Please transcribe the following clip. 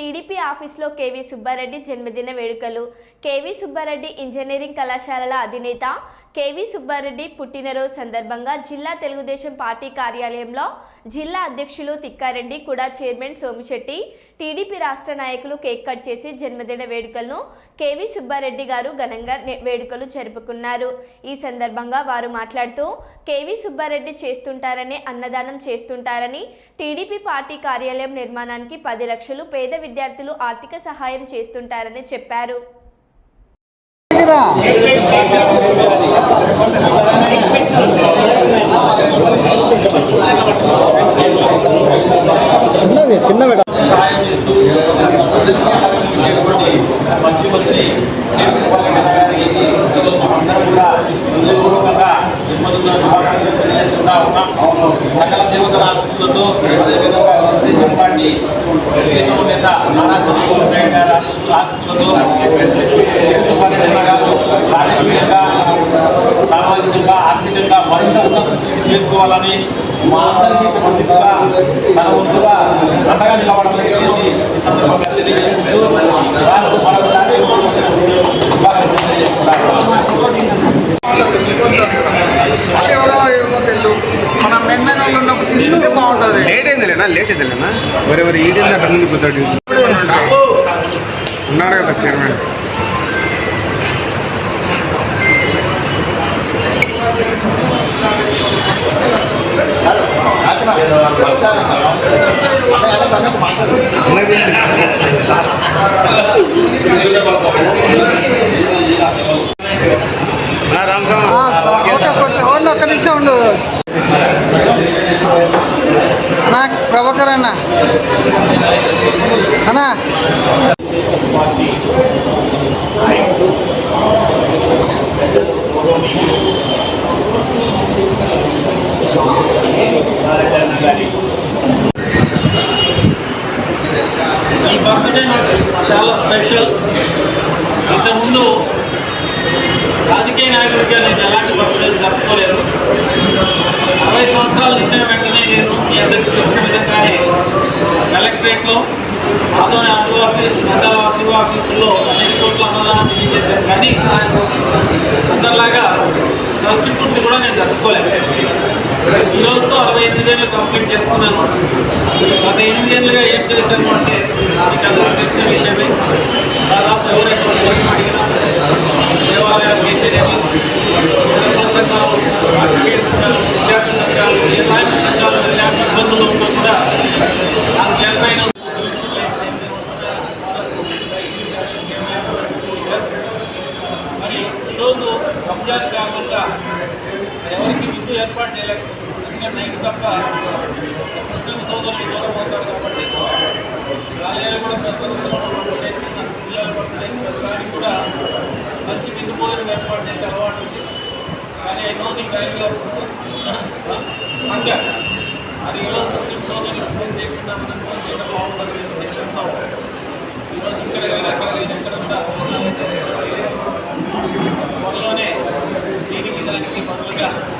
TDP ఆఫీస్లో KV Subbareddy జన్మదిన వేడుకలు. కేవీ సుబ్బారెడ్డి ఇంజనీరింగ్ కళాశాలల అధినేత కేవీ సుబ్బారెడ్డి పుట్టినరోజు సందర్భంగా జిల్లా తెలుగుదేశం పార్టీ కార్యాలయంలో జిల్లా అధ్యక్షులు తిక్కారెడ్డి కూడా చైర్మన్ సోమిశెట్టి టీడీపీ రాష్ట్ర నాయకులు కేక్ కట్ చేసి జన్మదిన వేడుకలను కేవీ సుబ్బారెడ్డి గారు ఘనంగా వేడుకలు జరుపుకున్నారు. ఈ సందర్భంగా వారు మాట్లాడుతూ కేవీ సుబ్బారెడ్డి చేస్తుంటారని అన్నదానం చేస్తుంటారని టీడీపీ పార్టీ కార్యాలయం నిర్మాణానికి పది లక్షలు పేద విద్యార్థులు ఆర్థిక సహాయం చేస్తుంటారని చెప్పారు. చిన్నది చిన్న మంచి మంచి సకల దేవతల ఆశీస్సులతో అదేవిధంగా చెప్పండి. పార్టీ నేత నారా చంద్రబాబు నాయుడు రాజకీయంగా సామాజికంగా ఆర్థికంగా మరింత చేసుకోవాలని చేరుకోవాలని మా అందరికీ మందిగా తన ముందుగా అండగా నిలబడాలని చెప్పేసి ఈ సందర్భంగా తెలియజేసుకుంటూ వాళ్ళు ఉన్నప్పుడు తీసుకుంటే బాగుంటుంది లేట్ అయిందిలేనా లేట్ అయిందిలేనా మరి మరి ఈడీ అక్కడ నుండి పోతాడు ఉన్నాడు కదా చైర్మన్ రామస్వామి ఓన్లీ ఒక్క నిమిషం ఉండు అన్న. అన్నా. ఈ బర్త్డే నాకు చాలా స్పెషల్. ఇంతకుముందు రాజకీయ నాయకుడిగా నేను ఎలాంటి బర్త్డే జరుపుకోలేదు అరవై సంవత్సరాలు నిండిన వెంటనే నేను మీ అందరికీ తెలిసిన విధంగానే కలెక్టరేట్లో Adoni RD office Nandyala RD ఆఫీసుల్లో అనేక చోట్ల అన్నదానం తెలియజేశాను కానీ అందరిలాగా షష్టి పూర్తి కూడా నేను జరుపుకోలేదు. ఈ రోజుతో అరవై ఎనిమిది ఏళ్ళు కంప్లీట్ చేసుకున్నాను. గత ఎనిమిదేళ్ళుగా ఏం చేశాను అంటే నాకు అందరూ తెలిసిన విషయమే. దాదాపు ఎవరైతే ఒక ప్రశ్న అడిగినా దేవాలయాలు అయితేనేమి ధర్మ సంఘాలు రాజకీయ సంఘాలు విద్యార్థి సంఘాలు ఏ సాయం సంఘాలు ఎలాంటి ఇబ్బందులు ఉన్నా కూడా నాకు చేతనైన మరి ఈరోజు రంజాన్ కారణంగా ఎవరికి విద్యు ఏర్పాటు చేయలేదు ఎందుకంటే నైట్ తప్ప ముస్లిం సోదరులు దూరం అవుతారు కాబట్టి ఆలయాలు కూడా ప్రసరించడం పడుతున్నాయి పిల్లల బర్త్డే దానికి కూడా మంచి విందు భోజనం ఏర్పాటు చేసే అలవాటు ఉంది. కానీ I know the value of hunger మరి ఈరోజు ముస్లిం సోదరులు ఫోన్ చేయకుండా మనం ఫోన్ చేయడం బాగుంటుంది. Gracias.